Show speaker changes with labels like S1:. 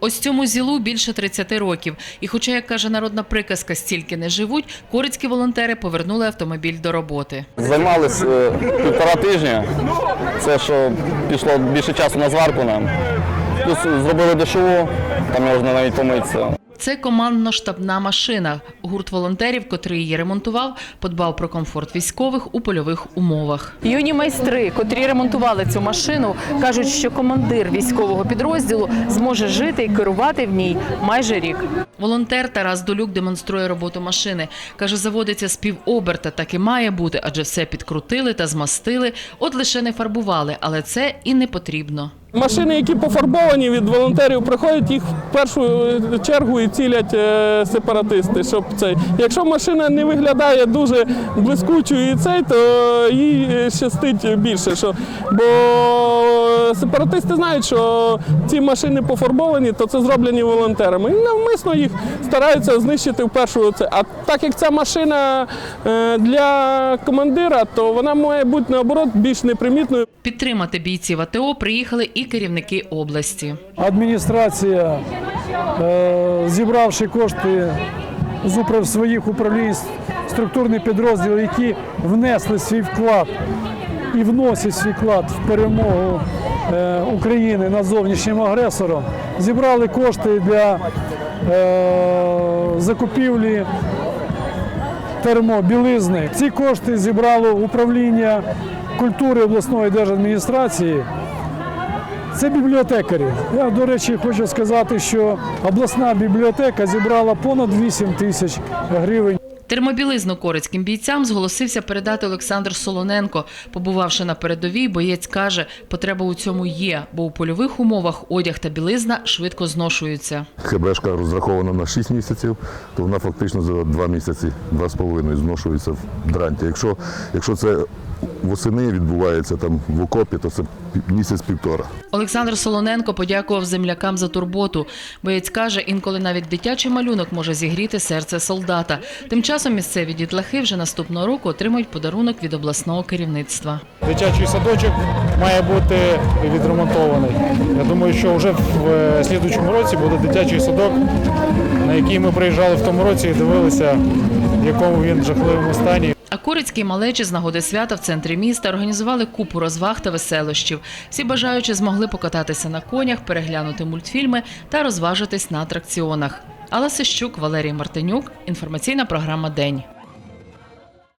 S1: Ось цьому зілу більше 30 років. І хоча, як каже народна приказка, стільки не живуть, корицькі волонтери повернули автомобіль до роботи.
S2: Займалися е, півтора тижня. Це що пішло більше часу на зварку нам. Плюс зробили дешеву, там можна навіть помитися.
S1: Це командно-штабна машина. Гурт волонтерів, котрий її ремонтував, подбав про комфорт військових у польових умовах. Юні майстри, котрі ремонтували цю машину, кажуть, що командир військового підрозділу зможе жити і керувати в ній майже рік. Волонтер Тарас Долюк демонструє роботу машини. Каже, заводиться з півоберта, так і має бути, адже все підкрутили та змастили. От лише не фарбували, але це і не потрібно.
S3: Машини, які пофарбовані від волонтерів, приходять їх в першу чергу і цілять е, сепаратисти. Щоб цей. Якщо машина не виглядає дуже блискучою і цей, то їй е, щастить більше. Що, бо сепаратисти знають, що ці машини пофарбовані, то це зроблені волонтерами. І навмисно їх стараються знищити в першу це. А так як ця машина е, для командира, то вона має бути наоборот більш непримітною.
S1: Підтримати бійців АТО приїхали керівники області.
S4: адміністрація, е, зібравши кошти з управ своїх управлінь, структурних підрозділів, які внесли свій вклад і вносять свій вклад в перемогу е, України над зовнішнім агресором, зібрали кошти для е, закупівлі термобілизни. Ці кошти зібрало управління культури обласної держадміністрації. Це бібліотекарі. Я, до речі, хочу сказати, що обласна бібліотека зібрала понад 8 тисяч гривень.
S1: Термобілизну корицьким бійцям зголосився передати Олександр Солоненко. Побувавши на передовій, боєць каже, потреба у цьому є, бо у польових умовах одяг та білизна швидко зношуються.
S5: ХБшка розрахована на 6 місяців, то вона фактично за 2 місяці, 2,5 зношується в дранті. Якщо, якщо це восени відбувається там в окопі, то це місяць-півтора.
S1: Олександр Солоненко подякував землякам за турботу. Боєць каже, інколи навіть дитячий малюнок може зігріти серце солдата. Тим часом місцеві дітлахи вже наступного року отримають подарунок від обласного керівництва.
S6: Дитячий садочок має бути відремонтований. Я думаю, що вже в е, слідучому році буде дитячий садок, на який ми приїжджали в тому році і дивилися, в якому він жахливому стані.
S1: А Корицькій малечі з нагоди свята в центрі міста організували купу розваг та веселощів. Всі бажаючі змогли покататися на конях, переглянути мультфільми та розважитись на атракціонах. Алла Сищук, Валерій Мартинюк. Інформаційна програма День.